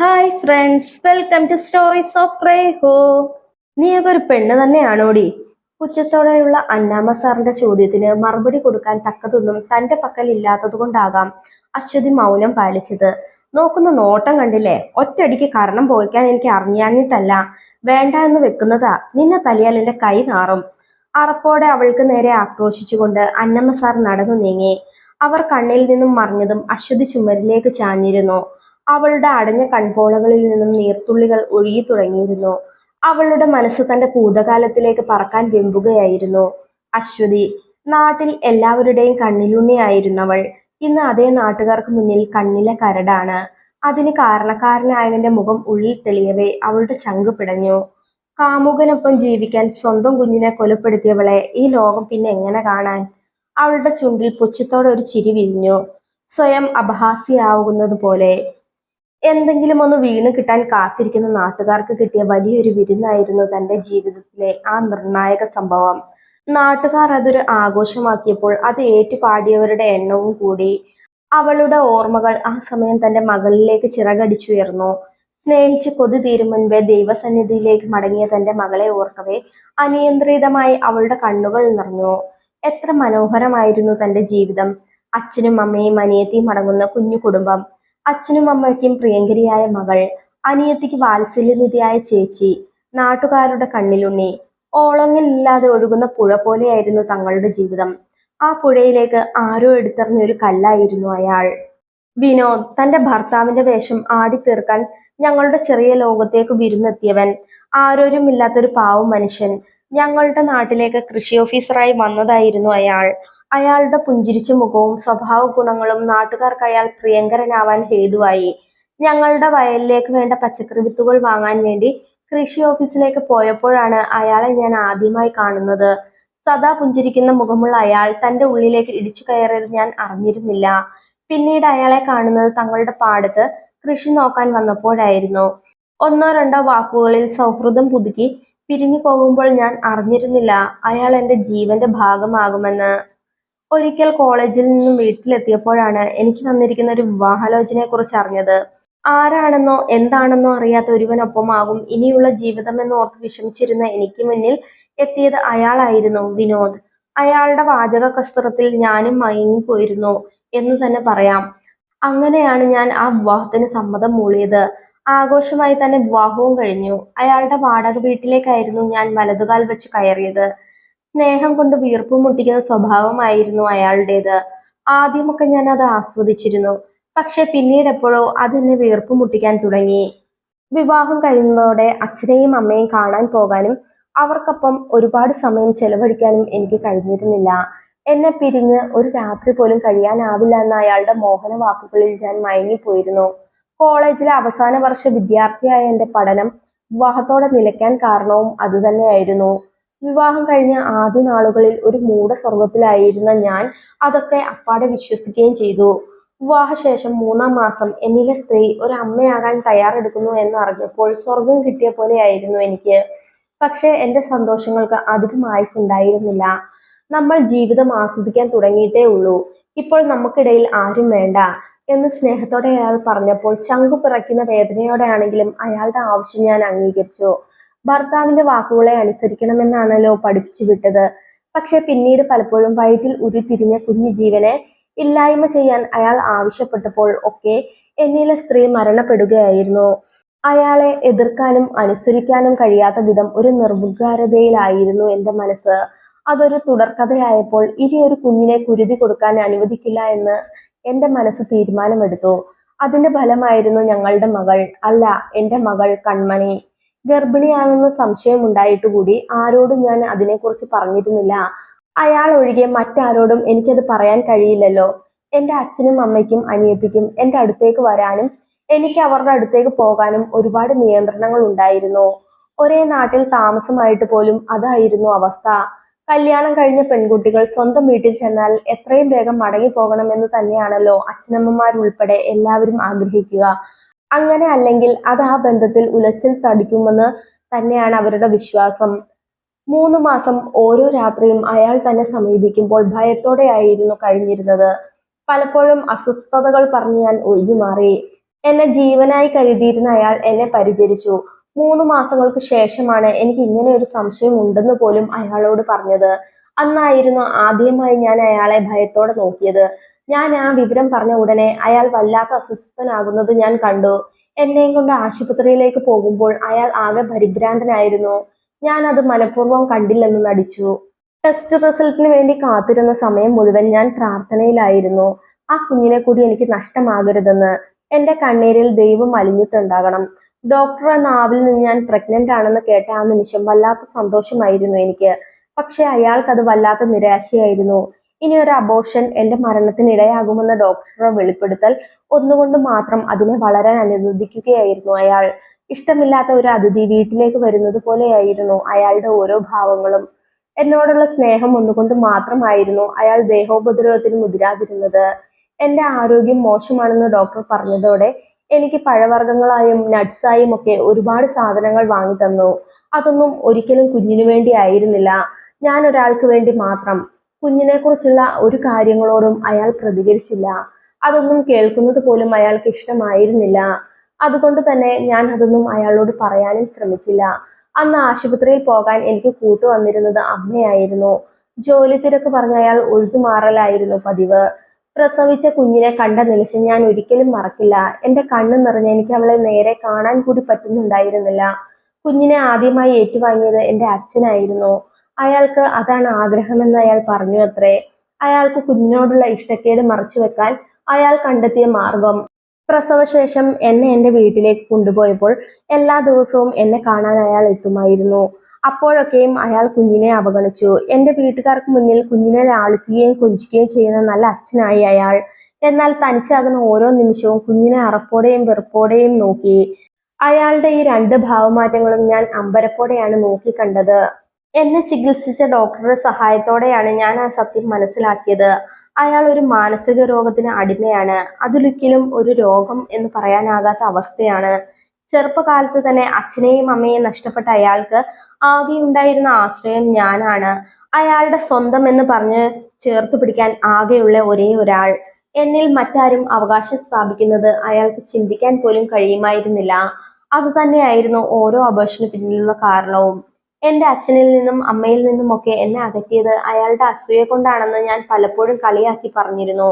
Hi friends welcome to stories of റേഹോ നീയൊക്കെ ഒരു പെണ്ണ് തന്നെയാണോടി? ഉച്ചത്തോടെയുള്ള അന്നാമ സാറിന്റെ ചോദ്യത്തിന് മറുപടി കൊടുക്കാൻ തക്കതൊന്നും തന്റെ പക്കൽ ഇല്ലാത്തത് കൊണ്ടാകാം. അശ്വതി മൗനം പാലിച്ചത്. നോക്കുന്ന നോട്ടം കണ്ടില്ലേ? ഒറ്റയടിക്ക് കാരണം പോയിക്കാൻ എനിക്ക് അറിഞ്ഞാഞ്ഞിട്ടല്ല വേണ്ട എന്ന് വെക്കുന്നതാ. നിന്നെ തലിയാൽ എന്റെ കൈ നാറും. അറപ്പോടെ അവൾക്ക് നേരെ ആക്രോശിച്ചുകൊണ്ട് അന്നമ്മ സാർ നടന്നു നീങ്ങി. അവർ കണ്ണിൽ നിന്നും മറിഞ്ഞതും അശ്വതി ചുമരിലേക്ക് ചാഞ്ഞിരുന്നു. അവളുടെ അടഞ്ഞ കൺപോളകളിൽ നിന്നും നീർത്തുള്ളികൾ ഒഴുകി തുടങ്ങിയിരുന്നു. അവളുടെ മനസ്സ് തന്റെ ഭൂതകാലത്തിലേക്ക് പറക്കാൻ വെമ്പുകയായിരുന്നു. അശ്വതി നാട്ടിൽ എല്ലാവരുടെയും കണ്ണിലുണ്ണിയായിരുന്നവൾ ഇന്ന് അതേ നാട്ടുകാർക്ക് മുന്നിൽ കണ്ണിലെ കരടാണ്. അതിന് കാരണക്കാരനായവന്റെ മുഖം ഉള്ളിൽ തെളിയവേ അവളുടെ ചങ്ക് പിടഞ്ഞു. കാമുകനൊപ്പം ജീവിക്കാൻ സ്വന്തം കുഞ്ഞിനെ കൊലപ്പെടുത്തിയവളെ ഈ ലോകം പിന്നെ എങ്ങനെ കാണാൻ? അവളുടെ ചുണ്ടിൽ പുച്ഛത്തോടെ ഒരു ചിരി വിരിഞ്ഞു. സ്വയം അപഹാസ്യാവുന്നത് പോലെ എന്തെങ്കിലും ഒന്ന് വീണ് കിട്ടാൻ കാത്തിരിക്കുന്ന നാട്ടുകാർക്ക് കിട്ടിയ വലിയൊരു വിരുന്നായിരുന്നു തന്റെ ജീവിതത്തിലെ ആ നിർണായക സംഭവം. നാട്ടുകാർ അതൊരു ആഘോഷമാക്കിയപ്പോൾ അത് ഏറ്റുപാടിയവരുടെ എണ്ണവും കൂടി. അവളുടെ ഓർമ്മകൾ ആ സമയം തന്റെ മകളിലേക്ക് ചിറകടിച്ചുയർന്നു. സ്നേഹിച്ച് കൊതി തീരും മുൻപേ ദൈവസന്നിധിയിലേക്ക് മടങ്ങിയ തന്റെ മകളെ ഓർക്കവേ അനിയന്ത്രിതമായി അവളുടെ കണ്ണുകൾ നിറഞ്ഞു. എത്ര മനോഹരമായിരുന്നു തന്റെ ജീവിതം. അച്ഛനും അമ്മയും അനിയത്തിയും അടങ്ങുന്ന കുഞ്ഞു കുടുംബം. അച്ഛനും അമ്മയ്ക്കും പ്രിയങ്കരിയായ മകൾ അനിയത്തിക്ക് വാത്സല്യനിധിയായ ചേച്ചി നാട്ടുകാരുടെ കണ്ണിലുണ്ണി ഓളങ്ങളില്ലാതെ ഒഴുകുന്ന പുഴ പോലെയായിരുന്നു തങ്ങളുടെ ജീവിതം. ആ പുഴയിലേക്ക് ആരോ എടുത്തെറിഞ്ഞ ഒരു കല്ലായിരുന്നു അയാൾ. വിനോദ് തന്റെ ഭർത്താവിന്റെ വേഷം ആടി ആടിത്തീർക്കാൻ ഞങ്ങളുടെ ചെറിയ ലോകത്തേക്ക് വിരുന്നെത്തിയവൻ ആരോരുമില്ലാത്തൊരു പാവം മനുഷ്യൻ ഞങ്ങളുടെ നാട്ടിലേക്ക് കൃഷി ഓഫീസറായി വന്നതായിരുന്നു അയാൾ. അയാളുടെ പുഞ്ചിരിച്ച മുഖവും സ്വഭാവ ഗുണങ്ങളും നാട്ടുകാർക്ക് അയാൾ പ്രിയങ്കരനാവാൻ ഹേതുവായി. ഞങ്ങളുടെ വയലിലേക്ക് വേണ്ട പച്ചക്കറി വിത്തുകൾ വാങ്ങാൻ വേണ്ടി കൃഷി ഓഫീസിലേക്ക് പോയപ്പോഴാണ് അയാളെ ഞാൻ ആദ്യമായി കാണുന്നത്. സദാ പുഞ്ചിരിക്കുന്ന മുഖമുള്ള അയാൾ തന്റെ ഉള്ളിലേക്ക് ഇടിച്ചു കയറിയത് ഞാൻ അറിഞ്ഞിരുന്നില്ല. പിന്നീട് അയാളെ കാണുന്നത് തങ്ങളുടെ പാടത്ത് കൃഷി നോക്കാൻ വന്നപ്പോഴായിരുന്നു. ഒന്നോ രണ്ടോ വാക്കുകളിൽ സൗഹൃദം പുതുക്കി പിരിഞ്ഞു പോകുമ്പോൾ ഞാൻ അറിഞ്ഞിരുന്നില്ല അയാൾ എന്റെ ജീവന്റെ ഭാഗമാകുമെന്ന്. ഒരിക്കൽ കോളേജിൽ നിന്നും വീട്ടിലെത്തിയപ്പോഴാണ് എനിക്ക് വന്നിരിക്കുന്ന ഒരു വിവാഹാലോചനയെ കുറിച്ച് അറിഞ്ഞത്. ആരാണെന്നോ എന്താണെന്നോ അറിയാത്ത ഒരുവനൊപ്പമാകും ഇനിയുള്ള ജീവിതമെന്ന് ഓർത്ത് വിഷമിച്ചിരുന്ന എനിക്ക് മുന്നിൽ എത്തിയത് അയാളായിരുന്നു വിനോദ്. അയാളുടെ വാചക കസ്ത്രത്തിൽ ഞാനും മയങ്ങിപ്പോയിരുന്നു എന്ന് തന്നെ പറയാം. അങ്ങനെയാണ് ഞാൻ ആ വിവാഹത്തിന് സമ്മതം മൂളിയത്. ആഘോഷമായി തന്നെ വിവാഹവും കഴിഞ്ഞു. അയാളുടെ വാടക വീട്ടിലേക്കായിരുന്നു ഞാൻ വലതുകാൽ വെച്ച് കയറിയത്. സ്നേഹം കൊണ്ട് വീർപ്പ് മുട്ടിക്കുന്ന സ്വഭാവമായിരുന്നു അയാളുടേത്. ആദ്യമൊക്കെ ഞാൻ അത് ആസ്വദിച്ചിരുന്നു. പക്ഷെ പിന്നീട് എപ്പോഴോ അതെന്നെ വീർപ്പ് മുട്ടിക്കാൻ തുടങ്ങി. വിവാഹം കഴിയുന്നതോടെ അച്ഛനെയും അമ്മയും കാണാൻ പോകാനും അവർക്കൊപ്പം ഒരുപാട് സമയം ചെലവഴിക്കാനും എനിക്ക് കഴിഞ്ഞിരുന്നില്ല. എന്നെ പിരിഞ്ഞ് ഒരു രാത്രി പോലും കഴിയാനാവില്ല എന്ന അയാളുടെ മോഹന വാക്കുകളിൽ ഞാൻ മയങ്ങിപ്പോയിരുന്നു. കോളേജിലെ അവസാന വർഷ വിദ്യാർത്ഥിയായ എന്റെ പഠനം വിവാഹത്തോടെ നിലയ്ക്കാൻ കാരണവും അതുതന്നെയായിരുന്നു. വിവാഹം കഴിഞ്ഞ ആദ്യ നാളുകളിൽ ഒരു മൂട സ്വർഗത്തിലായിരുന്ന ഞാൻ അതൊക്കെ അപ്പാടെ വിശ്വസിക്കുകയും ചെയ്തു. വിവാഹശേഷം മൂന്നാം മാസം എന്നിലെ സ്ത്രീ ഒരു അമ്മയാകാൻ തയ്യാറെടുക്കുന്നു എന്നറിഞ്ഞപ്പോൾ സ്വർഗം കിട്ടിയ പോലെയായിരുന്നു എനിക്ക്. പക്ഷേ എന്റെ സന്തോഷങ്ങൾക്ക് അധികം ആയുസുണ്ടായിരുന്നില്ല. നമ്മൾ ജീവിതം ആസ്വദിക്കാൻ തുടങ്ങിയിട്ടേ ഉള്ളൂ. ഇപ്പോൾ നമുക്കിടയിൽ ആരും വേണ്ട. എന്ന് സ്നേഹത്തോടെ അയാൾ പറഞ്ഞപ്പോൾ ചങ്കു പിറയ്ക്കുന്ന വേദനയോടെയാണെങ്കിലും അയാളുടെ ആവശ്യം ഞാൻ അംഗീകരിച്ചു. ഭർത്താവിന്റെ വാക്കുകളെ അനുസരിക്കണമെന്നാണല്ലോ പഠിപ്പിച്ചു വിട്ടത്. പക്ഷെ പിന്നീട് പലപ്പോഴും വയറ്റിൽ ഉരുത്തിരിഞ്ഞ കുഞ്ഞു ജീവനെ ഇല്ലായ്മ ചെയ്യാൻ അയാൾ ആവശ്യപ്പെട്ടപ്പോൾ ഒക്കെ എന്നിലെ സ്ത്രീ മരണപ്പെടുകയായിരുന്നു. അയാളെ എതിർക്കാനും അനുസരിക്കാനും കഴിയാത്ത വിധം ഒരു നിർവികാരതയിലായിരുന്നു എന്റെ മനസ്സ്. അതൊരു തുടർക്കഥയായപ്പോൾ ഇനി ഒരു കുഞ്ഞിനെ കുരുതി കൊടുക്കാൻ അനുവദിക്കില്ല എന്ന് എന്റെ മനസ്സ് തീരുമാനമെടുത്തു. അതിന്റെ ഫലമായിരുന്നു ഞങ്ങളുടെ മകൾ. അല്ല എന്റെ മകൾ കൺമണി. ഗർഭിണിയാണെന്ന് സംശയമുണ്ടായിട്ടുകൂടി ആരോടും ഞാൻ അതിനെക്കുറിച്ച് പറഞ്ഞിരുന്നില്ല. അയാൾ ഒഴികെ മറ്റാരോടും എനിക്കത് പറയാൻ കഴിയില്ലല്ലോ. എന്റെ അച്ഛനും അമ്മയ്ക്കും അനിയത്തിക്കും എന്റെ അടുത്തേക്ക് വരാനും എനിക്ക് അവരുടെ അടുത്തേക്ക് പോകാനും ഒരുപാട് നിയന്ത്രണങ്ങൾ ഉണ്ടായിരുന്നു ഒരേ നാട്ടിൽ താമസമായിട്ട് പോലും അതായിരുന്നു അവസ്ഥ. കല്യാണം കഴിഞ്ഞ പെൺകുട്ടികൾ സ്വന്തം വീട്ടിൽ ചെന്നാൽ എത്രയും വേഗം മടങ്ങി പോകണമെന്ന് തന്നെയാണല്ലോ അച്ഛനമ്മമാരുൾപ്പെടെ എല്ലാവരും ആഗ്രഹിക്കുക. അങ്ങനെ അല്ലെങ്കിൽ അത് ആ ബന്ധത്തിൽ ഉലച്ചിൽ തടിക്കുമെന്ന് തന്നെയാണ് അവരുടെ വിശ്വാസം. മൂന്ന് മാസം ഓരോ രാത്രിയും അയാൾ തന്നെ സമീപിക്കുമ്പോൾ ഭയത്തോടെയായിരുന്നു കഴിഞ്ഞിരുന്നത്. പലപ്പോഴും അസ്വസ്ഥതകൾ പറഞ്ഞ് ഞാൻ ഒഴിഞ്ഞുമാറി എന്നെ ജീവനായി കരുതിയിരുന്ന അയാൾ എന്നെ പരിചരിച്ചു. മൂന്ന് മാസങ്ങൾക്ക് ശേഷമാണ് എനിക്ക് ഇങ്ങനെ ഒരു സംശയം ഉണ്ടെന്ന് പോലും അയാളോട് പറഞ്ഞത്. അന്നായിരുന്നു ആദ്യമായി ഞാൻ അയാളെ ഭയത്തോടെ നോക്കിയത്. ഞാൻ ആ വിവരം പറഞ്ഞ ഉടനെ അയാൾ വല്ലാത്ത അസ്വസ്ഥനാകുന്നത് ഞാൻ കണ്ടു. എന്നെയും കൊണ്ട് ആശുപത്രിയിലേക്ക് പോകുമ്പോൾ അയാൾ ആകെ പരിഭ്രാന്തനായിരുന്നു. ഞാൻ അത് മനഃപൂർവം കണ്ടില്ലെന്ന് നടിച്ചു. ടെസ്റ്റ് റിസൾട്ടിന് വേണ്ടി കാത്തിരുന്ന സമയം മുഴുവൻ ഞാൻ പ്രാർത്ഥനയിലായിരുന്നു. ആ കുഞ്ഞിനെ കൂടി എനിക്ക് നഷ്ടമാകരുതെന്ന്. എന്റെ കണ്ണീരിൽ ദൈവം അലിഞ്ഞിട്ടുണ്ടാകണം. ഡോക്ടർ നാവിൽ നിന്ന് ഞാൻ പ്രഗ്നന്റ് ആണെന്ന് കേട്ട ആ നിമിഷം വല്ലാത്ത സന്തോഷമായിരുന്നു എനിക്ക്. പക്ഷെ അയാൾക്ക് അത് വല്ലാത്ത നിരാശയായിരുന്നു. ഇനി ഒരു അബോർഷൻ എന്റെ മരണത്തിന് ഇടയാകുമെന്ന വെളിപ്പെടുത്തൽ ഒന്നുകൊണ്ട് മാത്രം അതിനെ വളരാൻ അനുവദിക്കുകയായിരുന്നു അയാൾ. ഇഷ്ടമില്ലാത്ത ഒരു അതിഥി വീട്ടിലേക്ക് വരുന്നത് പോലെയായിരുന്നു അയാളുടെ ഓരോ ഭാവങ്ങളും. എന്നോടുള്ള സ്നേഹം ഒന്നുകൊണ്ട് മാത്രമായിരുന്നു അയാൾ ദേഹോപദ്രവത്തിന് മുതിരാതിരുന്നത്. എന്റെ ആരോഗ്യം മോശമാണെന്ന് ഡോക്ടർ പറഞ്ഞതോടെ എനിക്ക് പഴവർഗങ്ങളായും നട്ട്സായും ഒക്കെ ഒരുപാട് സാധനങ്ങൾ വാങ്ങി തന്നു. അതൊന്നും ഒരിക്കലും കുഞ്ഞിനു വേണ്ടി ആയിരുന്നില്ല. ഞാൻ ഒരാൾക്ക് വേണ്ടി മാത്രം. കുഞ്ഞിനെ കുറിച്ചുള്ള ഒരു കാര്യങ്ങളോടും അയാൾ പ്രതികരിച്ചില്ല. അതൊന്നും കേൾക്കുന്നത് പോലും അയാൾക്ക് ഇഷ്ടമായിരുന്നില്ല. അതുകൊണ്ട് തന്നെ ഞാൻ അതൊന്നും അയാളോട് പറയാനും ശ്രമിച്ചില്ല. അന്ന് ആശുപത്രിയിൽ പോകാൻ എനിക്ക് കൂട്ടു വന്നിരുന്നത് അമ്മയായിരുന്നു. ജോലി തിരക്ക് പറഞ്ഞ അയാൾ ഒഴുതുമാറലായിരുന്നു പതിവ്. പ്രസവിച്ച കുഞ്ഞിനെ കണ്ട നിമിഷം ഞാൻ ഒരിക്കലും മറക്കില്ല. എന്റെ കണ്ണ് നിറഞ്ഞ് എനിക്ക് അവളെ നേരെ കാണാൻ കൂടി പറ്റുന്നുണ്ടായിരുന്നില്ല. കുഞ്ഞിനെ ആദ്യമായി ഏറ്റുവാങ്ങിയത് എന്റെ അച്ഛനായിരുന്നു. അയാൾക്ക് അതാണ് ആഗ്രഹമെന്ന് അയാൾ പറഞ്ഞു അത്രേ. അയാൾക്ക് കുഞ്ഞിനോടുള്ള ഇഷ്ടക്കേട് മറച്ചു വെക്കാൻ അയാൾ കണ്ടെത്തിയ മാർഗം. പ്രസവശേഷം എന്നെ എന്റെ വീട്ടിലേക്ക് കൊണ്ടുപോയപ്പോൾ എല്ലാ ദിവസവും എന്നെ കാണാൻ അയാൾ എത്തുമായിരുന്നു. അപ്പോഴൊക്കെയും അയാൾ കുഞ്ഞിനെ അവഗണിച്ചു. എന്റെ വീട്ടുകാർക്ക് മുന്നിൽ കുഞ്ഞിനെ ലാളിക്കുകയും കൊഞ്ചിക്കുകയും ചെയ്യുന്ന നല്ല അച്ഛനായി അയാൾ. എന്നാൽ തനിച്ചാകുന്ന ഓരോ നിമിഷവും കുഞ്ഞിനെ അറപ്പോടെയും വെറുപ്പോടെയും നോക്കി. അയാളുടെ ഈ രണ്ട് ഭാവമാറ്റങ്ങളും ഞാൻ അമ്പരപ്പോടെയാണ് നോക്കിക്കണ്ടത്. എന്നെ ചികിത്സിച്ച ഡോക്ടറുടെ സഹായത്തോടെയാണ് ഞാൻ ആ സത്യം മനസ്സിലാക്കിയത്. അയാൾ ഒരു മാനസിക രോഗത്തിന് അടിമയാണ്. അതിലൊരിക്കലും ഒരു രോഗം എന്ന് പറയാനാകാത്ത അവസ്ഥയാണ്. ചെറുപ്പകാലത്ത് തന്നെ അച്ഛനെയും അമ്മയെയും നഷ്ടപ്പെട്ട അയാൾക്ക് ആകെ ഉണ്ടായിരുന്ന ആശ്രയം ഞാനാണ്. അയാളുടെ സ്വന്തം എന്ന് പറഞ്ഞ് ചേർത്ത് പിടിക്കാൻ ആകെയുള്ള ഒരേ ഒരാൾ. എന്നിൽ മറ്റാരും അവകാശം സ്ഥാപിക്കുന്നത് അയാൾക്ക് ചിന്തിക്കാൻ പോലും കഴിയുമായിരുന്നില്ല. അത് തന്നെയായിരുന്നു ഓരോ അപേക്ഷന് പിന്നിലുള്ള കാരണവും. എന്റെ അച്ഛനിൽ നിന്നും അമ്മയിൽ നിന്നും ഒക്കെ എന്നെ അകറ്റിയത് അയാളുടെ അസൂയ കൊണ്ടാണെന്ന് ഞാൻ പലപ്പോഴും കളിയാക്കി പറഞ്ഞിരുന്നു.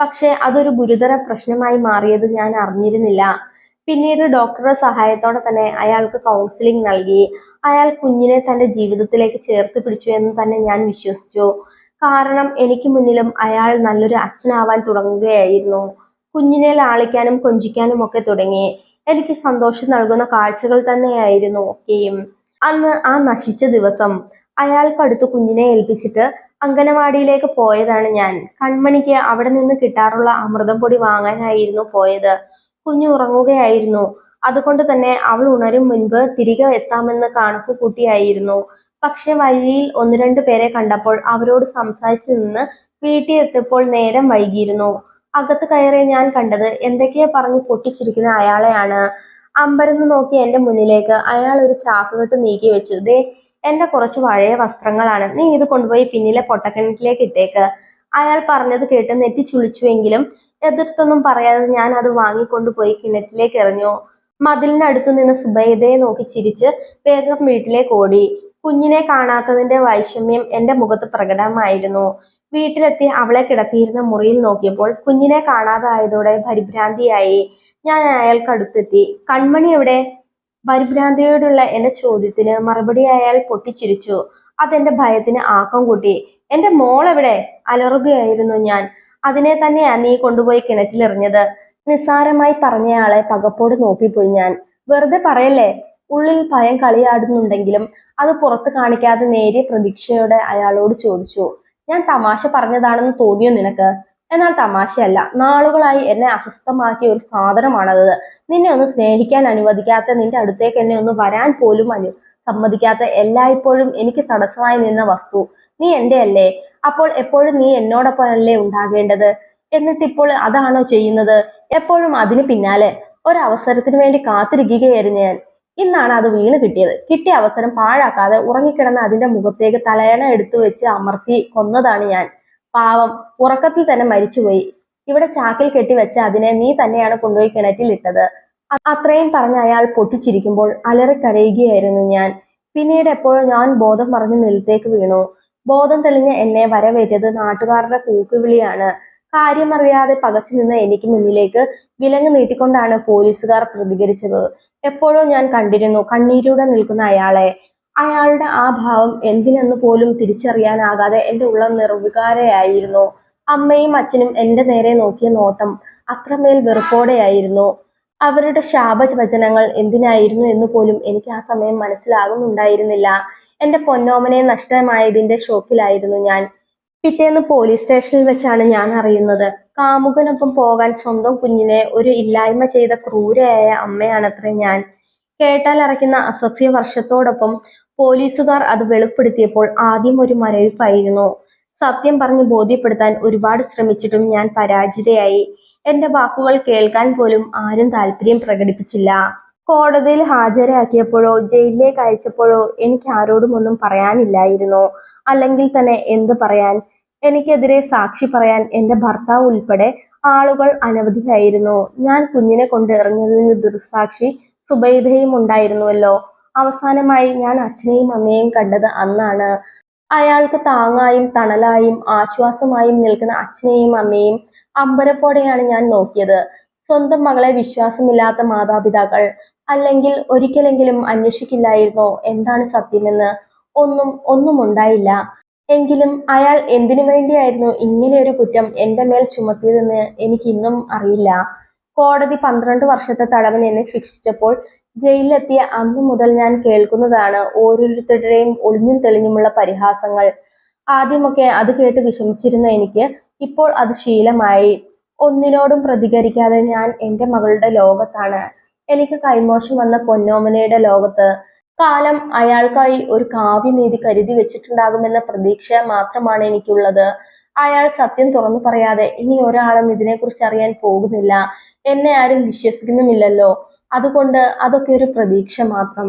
പക്ഷെ അതൊരു ഗുരുതര പ്രശ്നമായി മാറിയത് ഞാൻ അറിഞ്ഞിരുന്നില്ല. പിന്നീട് ഡോക്ടറുടെ സഹായത്തോടെ തന്നെ അയാൾക്ക് കൗൺസിലിംഗ് നൽകി. അയാൾ കുഞ്ഞിനെ തന്റെ ജീവിതത്തിലേക്ക് ചേർത്ത് പിടിച്ചു എന്ന് തന്നെ ഞാൻ വിശ്വസിച്ചു. കാരണം എനിക്ക് മുന്നിലും അയാൾ നല്ലൊരു അച്ഛനാവാൻ തുടങ്ങുകയായിരുന്നു. കുഞ്ഞിനെ ലാളിക്കാനും കൊഞ്ചിക്കാനും ഒക്കെ തുടങ്ങി. എനിക്ക് സന്തോഷം നൽകുന്ന കാഴ്ചകൾ തന്നെയായിരുന്നു ഒക്കെയും. അന്ന് ആ നശിച്ച ദിവസം അയാൾക്കടുത്ത് കുഞ്ഞിനെ ഏൽപ്പിച്ചിട്ട് അങ്കനവാടിയിലേക്ക് പോയതാണ് ഞാൻ. കൺമണിക്ക് അവിടെ നിന്ന് കിട്ടാറുള്ള അമൃതം പൊടി വാങ്ങാനായിരുന്നു പോയത്. കുഞ്ഞു ഉറങ്ങുകയായിരുന്നു അതുകൊണ്ട് തന്നെ അവൾ ഉണരും മുൻപ് തിരികെ എത്താമെന്ന് കണക്ക് കൂട്ടിയായിരുന്നു. പക്ഷെ വഴിയിൽ ഒന്ന് രണ്ട് പേരെ കണ്ടപ്പോൾ അവരോട് സംസാരിച്ചു നിന്ന് വീട്ടിൽ എത്തിയപ്പോൾ നേരം വൈകിയിരുന്നു. അകത്ത് കയറി ഞാൻ കണ്ടത് എന്തൊക്കെയാ പറഞ്ഞു പൊട്ടിച്ചിരിക്കുന്ന അയാളെയാണ്. അമ്പരന്ന് നോക്കി എന്റെ മുന്നിലേക്ക് അയാൾ ഒരു ചാക്കുകെട്ട് നീക്കി വെച്ചു. ദേ എന്റെ കുറച്ച് പഴയ വസ്ത്രങ്ങളാണ്. നീ ഇത് കൊണ്ടുപോയി പിന്നിലെ പൊട്ടക്കിണറ്റിലേക്ക് ഇട്ടേക്ക്. അയാൾ പറഞ്ഞത് കേട്ട് നെറ്റി ചുളിച്ചുവെങ്കിലും എതിർത്തൊന്നും പറയാതെ ഞാൻ അത് വാങ്ങിക്കൊണ്ടുപോയി കിണറ്റിലേക്ക് എറിഞ്ഞു. മതിലിനടുത്തു നിന്ന് സുബൈദയെ നോക്കി ചിരിച്ച് വേഗം വീട്ടിലേക്ക് ഓടി. കുഞ്ഞിനെ കാണാത്തതിന്റെ വൈഷമ്യം എന്റെ മുഖത്ത് പ്രകടമായിരുന്നു. വീട്ടിലെത്തി അവളെ കിടത്തിയിരുന്ന മുറിയിൽ നോക്കിയപ്പോൾ കുഞ്ഞിനെ കാണാതായതോടെ പരിഭ്രാന്തിയായി. ഞാൻ അയാൾക്കടുത്തെത്തി കൺമണി എവിടെ? പരിഭ്രാന്തിയോടുള്ള എന്റെ ചോദ്യത്തിന് മറുപടി അയാൾ പൊട്ടിച്ചിരിച്ചു. അതെന്റെ ഭയത്തിന് ആക്കം കൂട്ടി. എന്റെ മോൾ എവിടെ അലറുകയായിരുന്നു ഞാൻ. അതിനെ തന്നെയാ നീ കൊണ്ടുപോയി കിണറ്റിലെറിഞ്ഞത്. നിസ്സാരമായി പറഞ്ഞയാളെ പകപ്പോട് നോക്കിപ്പോയി ഞാൻ. വെറുതെ പറയല്ലേ ഉള്ളിൽ ഭയം കളിയാടുന്നുണ്ടെങ്കിലും അത് പുറത്ത് കാണിക്കാതെ നേരിയ പ്രതീക്ഷയോടെ അയാളോട് ചോദിച്ചു ഞാൻ തമാശ പറഞ്ഞതാണെന്ന് തോന്നിയോ നിനക്ക്? എന്നാൽ തമാശയല്ല. നാളുകളായി എന്നെ അസ്വസ്ഥമാക്കിയ ഒരു സാധനമാണത്. നിന്നെ ഒന്ന് സ്നേഹിക്കാൻ അനുവദിക്കാത്ത നിന്റെ അടുത്തേക്ക് എന്നെ ഒന്ന് വരാൻ പോലും അനു സമ്മതിക്കാത്ത എല്ലായ്പ്പോഴും എനിക്ക് തടസ്സമായി നിന്ന വസ്തു. നീ എന്റെ അല്ലേ? അപ്പോൾ എപ്പോഴും നീ എന്നോടൊപ്പമല്ലേ ഉണ്ടാകേണ്ടത്? എന്നിട്ട് ഇപ്പോൾ അതാണോ ചെയ്യുന്നത്? എപ്പോഴും അതിന് പിന്നാലെ ഒരവസരത്തിന് വേണ്ടി കാത്തിരിക്കുകയായിരുന്നു ഞാൻ. ഇന്നാണ് അത് വീണ് കിട്ടിയത്. കിട്ടിയ അവസരം പാഴാക്കാതെ ഉറങ്ങിക്കിടന്ന അതിന്റെ മുഖത്തേക്ക് തലയണ എടുത്തു വെച്ച് അമർത്തി കൊന്നതാണ് ഞാൻ. പാവം ഉറക്കത്തിൽ തന്നെ മരിച്ചുപോയി. ഇവിടെ ചാക്കിൽ കെട്ടി കെട്ടിവെച്ച അതിനെ നീ തന്നെയാണ് കൊണ്ടുപോയി കിണറ്റിലിട്ടത്. ഇട്ടത് അത്രയും പറഞ്ഞ അയാൾ പൊട്ടിച്ചിരിക്കുമ്പോൾ അലറിക്കരയുകയായിരുന്നു ഞാൻ. പിന്നീട് എപ്പോഴും ഞാൻ ബോധം പറഞ്ഞ് നിലത്തേക്ക് വീണു. ബോധം തെളിഞ്ഞ എന്നെ വരവേറ്റത് നാട്ടുകാരുടെ കൂക്കുവിളിയാണ്. കാര്യമറിയാതെ പകച്ചു നിന്ന എനിക്ക് മുന്നിലേക്ക് വിലങ്ങ് നീട്ടിക്കൊണ്ടാണ് പോലീസുകാർ പ്രതികരിച്ചത്. എപ്പോഴോ ഞാൻ കണ്ടിരുന്നു കണ്ണീരൂടെ നിൽക്കുന്ന അയാളെ. അയാളുടെ ആ ഭാവം എന്തിനെന്ന് പോലും തിരിച്ചറിയാനാകാതെ എന്റെ ഉള്ളം നിർവികാരയായിരുന്നു അമ്മയും അച്ഛനും എന്റെ നേരെ നോക്കിയ നോട്ടം അത്രമേൽ വെറുപ്പോടെയായിരുന്നു. അവരുടെ ശാപവചനങ്ങൾ എന്തിനായിരുന്നു എന്ന് പോലും എനിക്ക് ആ സമയം മനസ്സിലാകുന്നുണ്ടായിരുന്നില്ല. എന്റെ പൊന്നോമനെ നഷ്ടമായതിന്റെ ഷോക്കിലായിരുന്നു ഞാൻ. പിറ്റേന്ന് പോലീസ് സ്റ്റേഷനിൽ വെച്ചാണ് ഞാൻ അറിയുന്നത്. കാമുകനൊപ്പം പോകാൻ സ്വന്തം കുഞ്ഞിനെ ഒരു ഇല്ലായ്മ ചെയ്ത ക്രൂരയായ അമ്മയാണത്രേ ഞാൻ. കേട്ടാൽ അറയ്ക്കുന്ന അസഭ്യ വർഷത്തോടൊപ്പം പോലീസുകാർ അത് വെളിപ്പെടുത്തിയപ്പോൾ ആദ്യം ഒരു മരവിപ്പായിരുന്നു. സത്യം പറഞ്ഞ് ബോധ്യപ്പെടുത്താൻ ഒരുപാട് ശ്രമിച്ചിട്ടും ഞാൻ പരാജിതയായി. എന്റെ വാക്കുകൾ കേൾക്കാൻ പോലും ആരും താല്പര്യം പ്രകടിപ്പിച്ചില്ല. കോടതിയിൽ ഹാജരാക്കിയപ്പോഴോ ജയിലിലേക്ക് അയച്ചപ്പോഴോ എനിക്ക് ആരോടും ഒന്നും പറയാനില്ലായിരുന്നു. അല്ലെങ്കിൽ തന്നെ എന്ത് പറയാൻ? എനിക്കെതിരെ സാക്ഷി പറയാൻ എന്റെ ഭർത്താവ് ഉൾപ്പെടെ ആളുകൾ അനവധിയായിരുന്നു. ഞാൻ കുഞ്ഞിനെ കൊണ്ട് ഇറങ്ങിയതിന് ദൃസാക്ഷി സുബൈദയും ഉണ്ടായിരുന്നുവല്ലോ. അവസാനമായി ഞാൻ അച്ഛനെയും അമ്മയെയും കണ്ടത് അന്നാണ്. അയാൾക്ക് താങ്ങായും തണലായും ആശ്വാസമായും നിൽക്കുന്ന അച്ഛനെയും അമ്മയും അമ്പരപ്പോടെയാണ് ഞാൻ നോക്കിയത്. സ്വന്തം മകളെ വിശ്വാസമില്ലാത്ത മാതാപിതാക്കൾ. അല്ലെങ്കിൽ ഒരിക്കലെങ്കിലും അന്വേഷിക്കില്ലായിരുന്നോ? എന്താണ് സത്യമെന്ന് ഒന്നും ഒന്നും ഉണ്ടായില്ല എങ്കിലും അയാൾ എന്തിനു വേണ്ടിയായിരുന്നു ഇങ്ങനെ ഒരു കുറ്റം എന്റെ മേൽ ചുമത്തിയതെന്ന് എനിക്ക് ഇന്നും അറിയില്ല. കോടതി പന്ത്രണ്ട് വർഷത്തെ തടവിന് എന്നെ ശിക്ഷിച്ചപ്പോൾ ജയിലിലെത്തിയ അന്ന് മുതൽ ഞാൻ കേൾക്കുന്നതാണ് ഓരോരുത്തരുടെയും ഒളിഞ്ഞും തെളിഞ്ഞുമുള്ള പരിഹാസങ്ങൾ. ആദ്യമൊക്കെ അത് കേട്ട് വിഷമിച്ചിരുന്ന എനിക്ക് ഇപ്പോൾ അത് ശീലമായി. ഒന്നിനോടും പ്രതികരിക്കാതെ ഞാൻ എന്റെ മകളുടെ ലോകത്താണ്. എനിക്ക് കൈമോശം വന്ന പൊന്നോമനയുടെ ലോകത്ത് കാലം അയാൾക്കായി ഒരു കാവ്യനീതി കരുതി വെച്ചിട്ടുണ്ടാകുമെന്ന പ്രതീക്ഷ മാത്രമാണ് എനിക്കുള്ളത്. അയാൾ സത്യം തുറന്നു പറയാതെ ഇനി ഒരാളും ഇതിനെക്കുറിച്ച് അറിയാൻ പോകുന്നില്ല. എന്നെ ആരും വിശ്വസിക്കുന്നുമില്ലല്ലോ. അതുകൊണ്ട് അതൊക്കെ ഒരു പ്രതീക്ഷ മാത്രം.